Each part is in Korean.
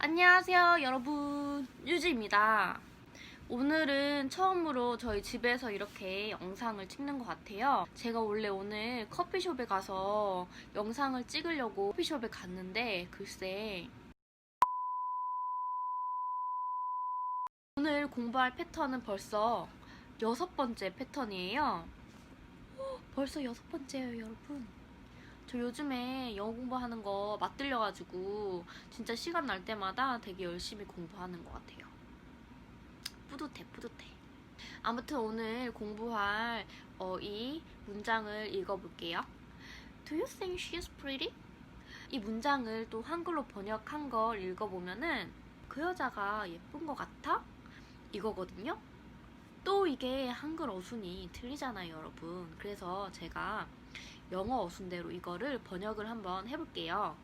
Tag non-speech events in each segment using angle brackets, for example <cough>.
안녕하세요, 여러분. 유지입니다. 오늘은 처음으로 저희 집에서 이렇게 영상을 찍는 것 같아요. 제가 원래 오늘 커피숍에 가서 영상을 찍으려고 커피숍에 갔는데, 글쎄. 오늘 공부할 패턴은 벌써 여섯 번째 패턴이에요. 헉, <gasps> 벌써 여섯 번째예요, 여러분. 저 요즘에 영어 공부하는 거 맞들려가지고 진짜 시간 날 때마다 되게 열심히 공부하는 것 같아요. 뿌듯해, 뿌듯해. 아무튼 오늘 공부할 어, 이 문장을 읽어볼게요. Do you think she's pretty? 이 문장을 또 한글로 번역한 걸 읽어보면은 그 여자가 예쁜 것 같아? 이거거든요. 또 이게 한글 어순이 틀리잖아요, 여러분. 그래서 제가 영어 어순대로 이거를 번역을 한번 해볼게요.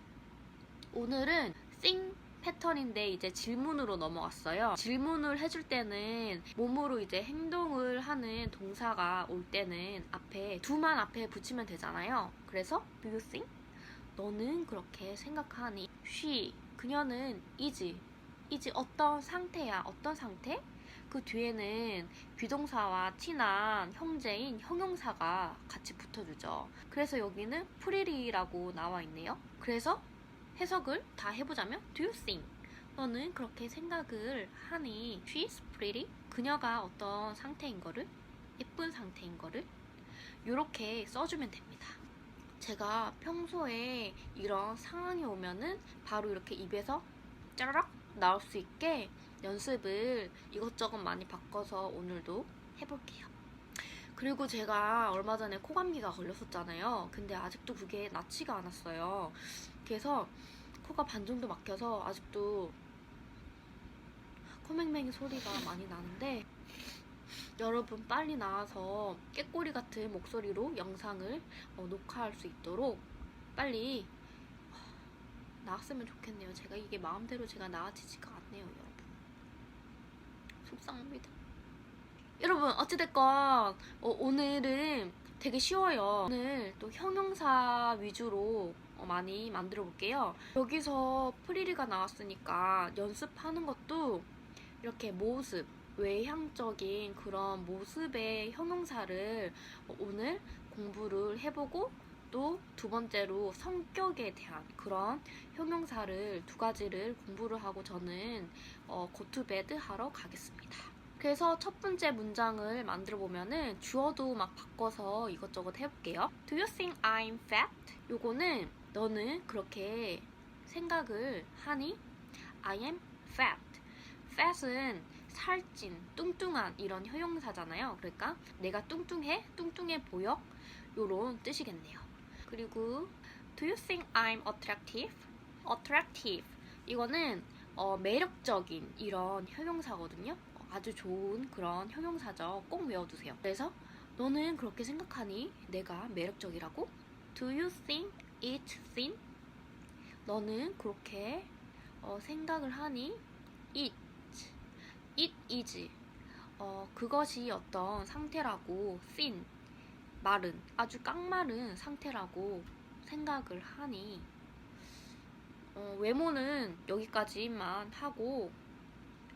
오늘은 think 패턴인데 이제 질문으로 넘어갔어요. 질문을 해줄 때는 몸으로 이제 행동을 하는 동사가 올 때는 앞에 두만 앞에 붙이면 되잖아요. 그래서 do you think? 너는 그렇게 생각하니? she 그녀는 is is 어떤 상태야? 어떤 상태? 그 뒤에는 비동사와 친한 형제인 형용사가 같이 붙어주죠. 그래서 여기는 프리리라고 나와 있네요. 그래서 해석을 다 해보자면 Do you think? 너는 그렇게 생각을 하니? She's pretty? 그녀가 어떤 상태인 거를? 예쁜 상태인 거를? 이렇게 써주면 됩니다. 제가 평소에 이런 상황이 오면은 바로 이렇게 입에서 짜라락 나올 수 있게 연습을 이것저것 많이 바꿔서 오늘도 해볼게요. 그리고 제가 얼마 전에 코감기가 걸렸었잖아요. 근데 아직도 그게 낫지가 않았어요. 그래서 코가 반 정도 막혀서 아직도 코맹맹이 소리가 많이 나는데 여러분 빨리 나와서 깨꼬리 같은 목소리로 영상을 어, 녹화할 수 있도록 빨리 어, 나왔으면 좋겠네요. 제가 이게 마음대로 제가 나아지지가 않네요, 여러분. 속상합니다. 여러분 어찌됐건 어, 오늘은 되게 쉬워요. 오늘 또 형용사 위주로 어, 많이 만들어 볼게요. 여기서 프리리가 나왔으니까 연습하는 것도 이렇게 모습, 외향적인 그런 모습의 형용사를 어, 오늘 공부를 해보고 또 두 번째로 성격에 대한 그런 형용사를 두 가지를 공부를 하고 저는 어, 고투베드 하러 가겠습니다. 그래서 첫 번째 문장을 만들어 보면은 주어도 막 바꿔서 이것저것 해볼게요. Do you think I'm fat? 요거는 너는 그렇게 생각을 하니? I am fat. fat은 살찐, 뚱뚱한 이런 형용사잖아요. 그러니까 내가 뚱뚱해, 뚱뚱해 보여 요런 뜻이겠네요. 그리고 Do you think I'm attractive? attractive 이거는 어, 매력적인 이런 형용사거든요. 어, 아주 좋은 그런 형용사죠. 꼭 외워두세요. 그래서 너는 그렇게 생각하니? 내가 매력적이라고? Do you think it's thin? 너는 그렇게 어, 생각을 하니? It, it is. 어, 그것이 어떤 상태라고 thin, 마른, 아주 깡마른 상태라고 생각을 하니? 어, 외모는 여기까지만 하고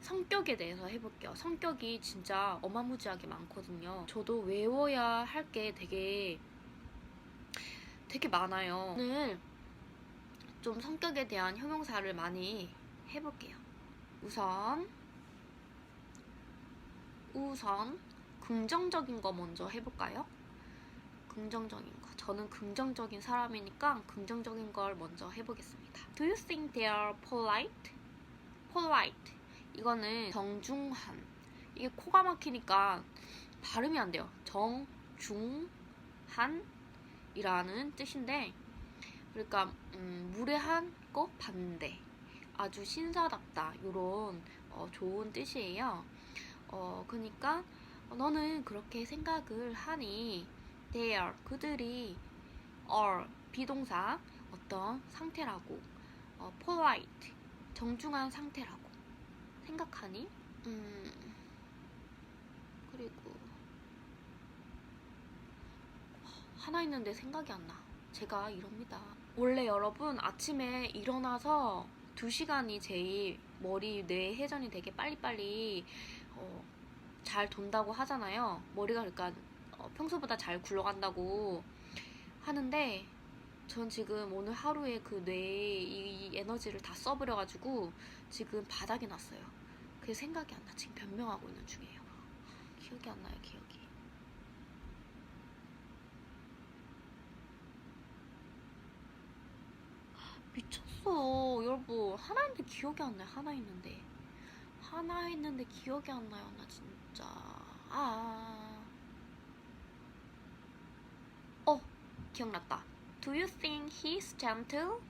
성격에 대해서 해볼게요. 성격이 진짜 어마무지하게 많거든요. 저도 외워야 할 게 되게 되게 많아요. 오늘 좀 성격에 대한 형용사를 많이 해볼게요. 우선 우선 긍정적인 거 먼저 해볼까요? 긍정적인 거. 저는 긍정적인 사람이니까 긍정적인 걸 먼저 해보겠습니다. Do you think they are polite? polite. 이거는 정중한. 이게 코가 막히니까 발음이 안 돼요. 정중한이라는 뜻인데, 그러니까 음, 무례한 거 반대. 아주 신사답다. 이런 어, 좋은 뜻이에요. 어, 그러니까 너는 그렇게 생각을 하니 they are 그들이 are 비동사 어떤 상태라고 어, polite 정중한 상태라고 생각하니 음 그리고 하나 있는데 생각이 안 나. 제가 이럽니다. 원래 여러분 아침에 일어나서 두 시간이 제일 머리 뇌 회전이 되게 빨리빨리 어, 잘 돈다고 하잖아요. 머리가 그러니까 어, 평소보다 잘 굴러간다고 하는데 전 지금 오늘 하루에 그 뇌에 이 에너지를 다 써버려가지고 지금 바닥이 났어요. 그게 생각이 안 나. 지금 변명하고 있는 중이에요. 기억이 안 나요, 기억이. 미쳤어. 여러분, 하나 있는데 기억이 안 나요. 하나 있는데. 하나 있는데 기억이 안 나요. 나 진짜. 아. 어, 기억났다. Do you think he's gentle?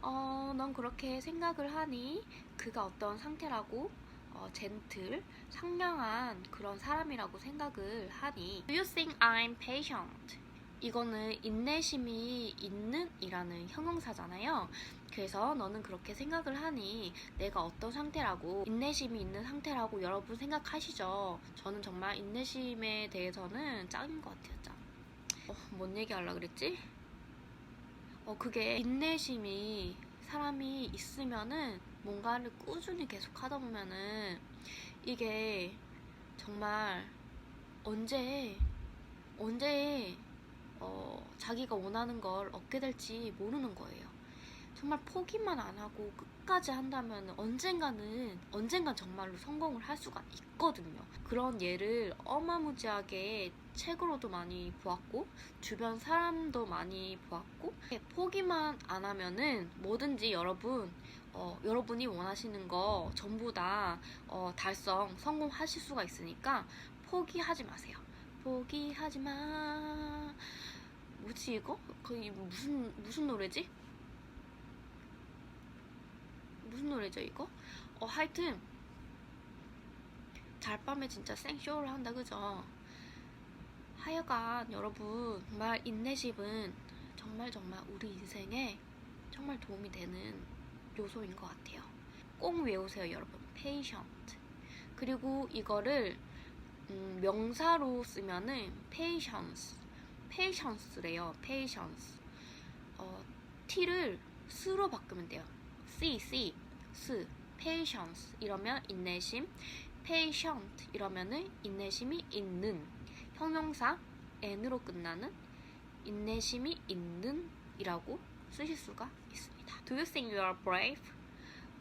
어, 넌 그렇게 생각을 하니? 그가 어떤 상태라고? 어, 젠틀, 상냥한 그런 사람이라고 생각을 하니? Do you think I'm patient? 이거는 인내심이 있는 이라는 형용사잖아요. 그래서 너는 그렇게 생각을 하니 내가 어떤 상태라고 인내심이 있는 상태라고 여러분 생각하시죠? 저는 정말 인내심에 대해서는 짱인 것 같아요, 짱. 어, 뭔 얘기 하려고 그랬지? 어, 그게 인내심이 사람이 있으면은 뭔가를 꾸준히 계속 하다 보면은 이게 정말 언제 언제 어, 자기가 원하는 걸 얻게 될지 모르는 거예요. 정말 포기만 안 하고 끝까지 한다면 언젠가는 언젠간 정말로 성공을 할 수가 있거든요. 그런 예를 어마무지하게 책으로도 많이 보았고 주변 사람도 많이 보았고 포기만 안 하면은 뭐든지 여러분 어, 여러분이 원하시는 거 전부 다 어, 달성 성공하실 수가 있으니까 포기하지 마세요. 포기하지 마. 뭐지 이거? 거의 무슨 무슨 노래지? 무슨 노래죠 이거? 어 하여튼 잘밤에 진짜 생쇼를 한다 그죠? 하여간 여러분 정말 인내심은 정말 정말 우리 인생에 정말 도움이 되는 요소인 것 같아요. 꼭 외우세요 여러분. patient. 그리고 이거를 음, 명사로 쓰면은 patience. patience래요. patience. 어, t를 스로 바꾸면 돼요. c, c, 스, patience 이러면 인내심, patient 이러면은 인내심이 있는 형용사 n으로 끝나는 인내심이 있는 이라고 쓰실 수가 있습니다. Do you think you are brave?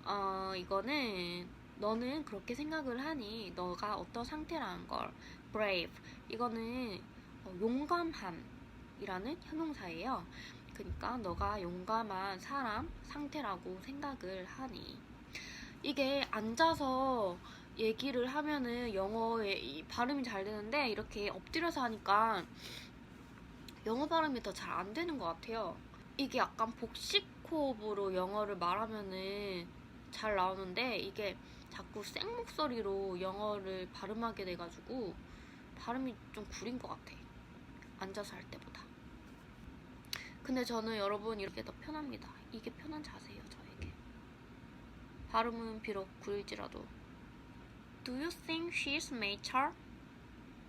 어, 이거는 너는 그렇게 생각을 하니 너가 어떤 상태라는 걸 brave 이거는 어, 용감함이라는 형용사예요. 그러니까 너가 용감한 사람 상태라고 생각을 하니 이게 앉아서 얘기를 하면은 영어에 이 발음이 잘 되는데 이렇게 엎드려서 하니까 영어 발음이 더 잘 안 되는 것 같아요. 이게 약간 복식 호흡으로 영어를 말하면은 잘 나오는데 이게 자꾸 생 목소리로 영어를 발음하게 돼가지고 발음이 좀 구린 것 같아. 앉아서 할 때보다. 근데 저는 여러분 이렇게 더 편합니다. 이게 편한 자세예요, 저에게. 발음은 비록 구릴지라도. Do you think she's mature?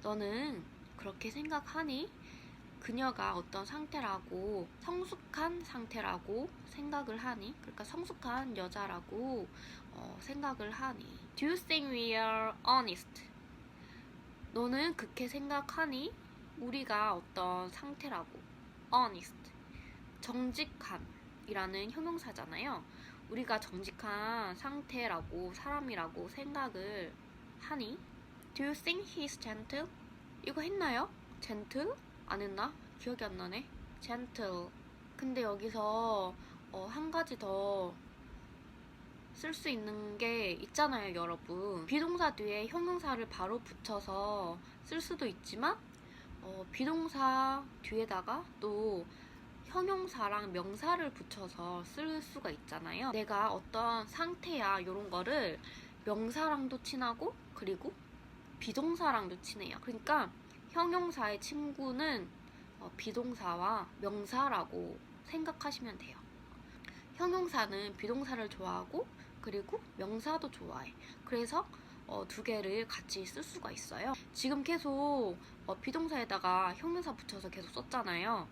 너는 그렇게 생각하니? 그녀가 어떤 상태라고 성숙한 상태라고 생각을 하니? 그러니까 성숙한 여자라고 어, 생각을 하니? Do you think we are honest? 너는 그렇게 생각하니? 우리가 어떤 상태라고 honest 정직함이라는 형용사잖아요. 우리가 정직한 상태라고 사람이라고 생각을 하니? Do you think he's gentle? 이거 했나요? gentle? 안 했나? 기억이 안 나네. gentle. 근데 여기서 어, 한 가지 더 쓸 수 있는 게 있잖아요, 여러분. 비동사 뒤에 형용사를 바로 붙여서 쓸 수도 있지만 어, 비동사 뒤에다가 또 형용사랑 명사를 붙여서 쓸 수가 있잖아요. 내가 어떤 상태야 이런 거를 명사랑도 친하고 그리고 비동사랑도 친해요. 그러니까 형용사의 친구는 어, 비동사와 명사라고 생각하시면 돼요. 형용사는 비동사를 좋아하고 그리고 명사도 좋아해. 그래서 어, 두 개를 같이 쓸 수가 있어요. 지금 계속 어, 비동사에다가 형용사 붙여서 계속 썼잖아요.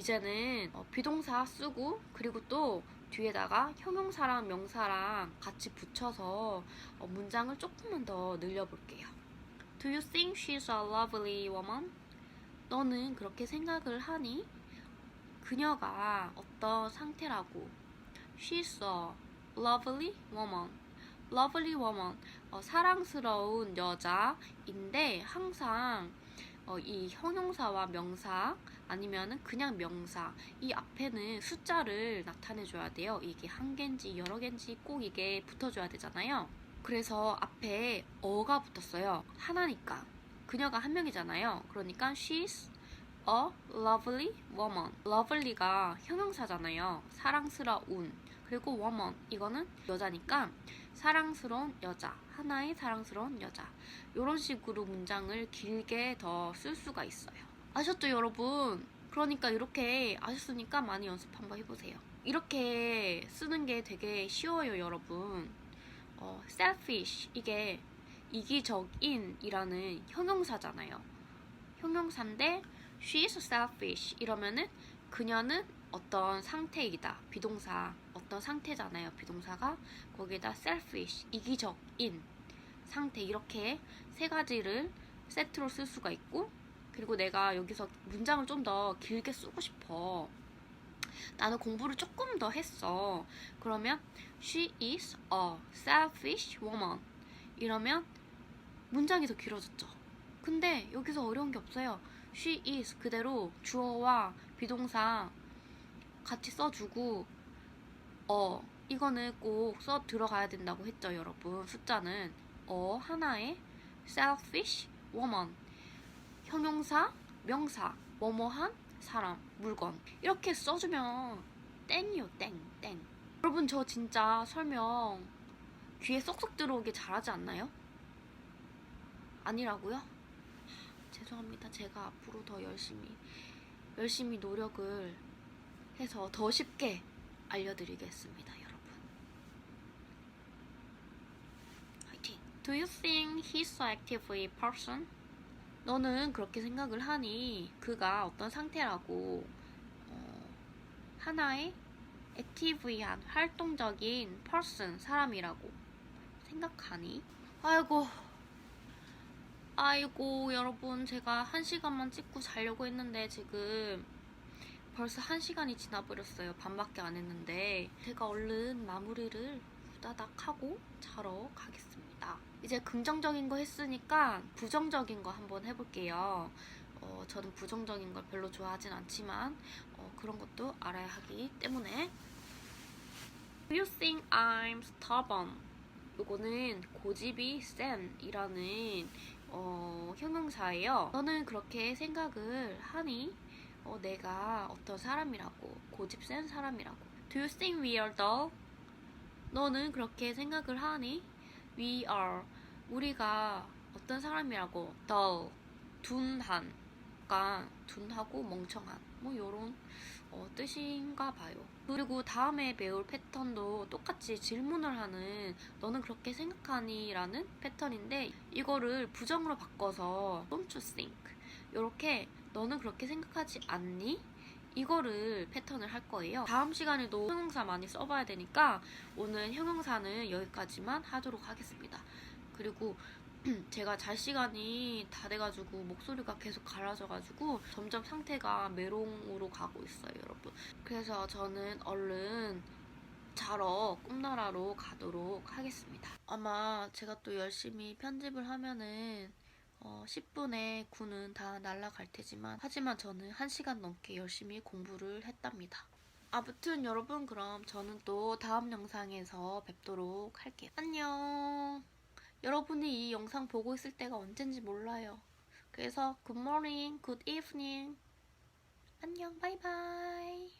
이제는 어, 비동사 쓰고 그리고 또 뒤에다가 형용사랑 명사랑 같이 붙여서 어, 문장을 조금만 더 늘려볼게요. Do you think she's a lovely woman? 너는 그렇게 생각을 하니? 그녀가 어떤 상태라고? She's a lovely woman. lovely woman. 어, 사랑스러운 여자인데 항상 어, 이 형용사와 명사 아니면은 그냥 명사 이 앞에는 숫자를 나타내줘야 돼요. 이게 한 개인지 여러 개인지 꼭 이게 붙어줘야 되잖아요. 그래서 앞에 어가 붙었어요. 하나니까 그녀가 한 명이잖아요. 그러니까 she's a lovely woman. lovely가 형용사잖아요. 사랑스러운. 그리고 woman 이거는 여자니까 사랑스러운 여자. 하나의 사랑스러운 여자. 이런 식으로 문장을 길게 더 쓸 수가 있어요. 아셨죠, 여러분? 그러니까 이렇게 아셨으니까 많이 연습 한번 해보세요. 이렇게 쓰는 게 되게 쉬워요, 여러분. 어, selfish 이게 이기적인이라는 형용사잖아요. 형용사인데 she's selfish 이러면은 그녀는 어떤 상태이다. 비동사 어떤 상태잖아요. 비동사가 거기에다 selfish 이기적인 상태 이렇게 세 가지를 세트로 쓸 수가 있고 그리고 내가 여기서 문장을 좀 더 길게 쓰고 싶어. 나는 공부를 조금 더 했어. 그러면 she is a selfish woman. 이러면 문장이 더 길어졌죠. 근데 여기서 어려운 게 없어요. she is 그대로 주어와 비동사 같이 써주고 어 이거는 꼭 써 들어가야 된다고 했죠, 여러분. 숫자는 어 하나에 selfish woman 형용사, 명사, 뭐뭐한 사람, 물건 이렇게 써주면 땡이요, 땡, 땡. 여러분 저 진짜 설명 귀에 쏙쏙 들어오게 잘하지 않나요? 아니라고요? 하, 죄송합니다. 제가 앞으로 더 열심히 열심히 노력을 해서 더 쉽게 알려드리겠습니다, 여러분. 화이팅! Do you think he's an active person? 너는 그렇게 생각을 하니 그가 어떤 상태라고 어, 하나의 액티브한 활동적인 person 사람이라고 생각하니? 아이고. 아이고 여러분 제가 한 시간만 찍고 자려고 했는데 지금 벌써 한 시간이 지나버렸어요. 반밖에 안 했는데. 제가 얼른 마무리를 후다닥 하고 자러 가겠습니다 이제 긍정적인 거 했으니까 부정적인 거 한번 해볼게요 어, 저는 부정적인 걸 별로 좋아하진 않지만 어, 그런 것도 알아야 하기 때문에 Do you think I'm stubborn? 요거는 고집이 센이라는 어, 형용사예요. 너는 그렇게 생각을 하니? 어, 내가 어떤 사람이라고 고집 센 사람이라고. Do you think we are dull? 너는 그렇게 생각을 하니? We are 우리가 어떤 사람이라고 dull 둔한 약간 둔하고 멍청한 뭐 요런 어, 뜻인가 봐요. 그리고 다음에 배울 패턴도 똑같이 질문을 하는 너는 그렇게 생각하니? 라는 패턴인데 이거를 부정으로 바꿔서 don't you think 이렇게 너는 그렇게 생각하지 않니? 이거를 패턴을 할 거예요. 다음 시간에도 형용사 많이 써봐야 되니까 오늘 형용사는 여기까지만 하도록 하겠습니다. 그리고 <clears throat> 제가 잘 시간이 다 돼가지고 목소리가 계속 갈라져가지고 점점 상태가 메롱으로 가고 있어요, 여러분. 그래서 저는 얼른 자러 꿈나라로 가도록 하겠습니다. 아마 제가 또 열심히 편집을 하면은 어, 10분에 9는 다 날라갈 테지만 하지만 저는 1시간 넘게 열심히 공부를 했답니다. 아무튼 여러분 그럼 저는 또 다음 영상에서 뵙도록 할게요. 안녕. 여러분이 이 영상 보고 있을 때가 언젠지 몰라요. 그래서 good evening. 안녕, 바이바이.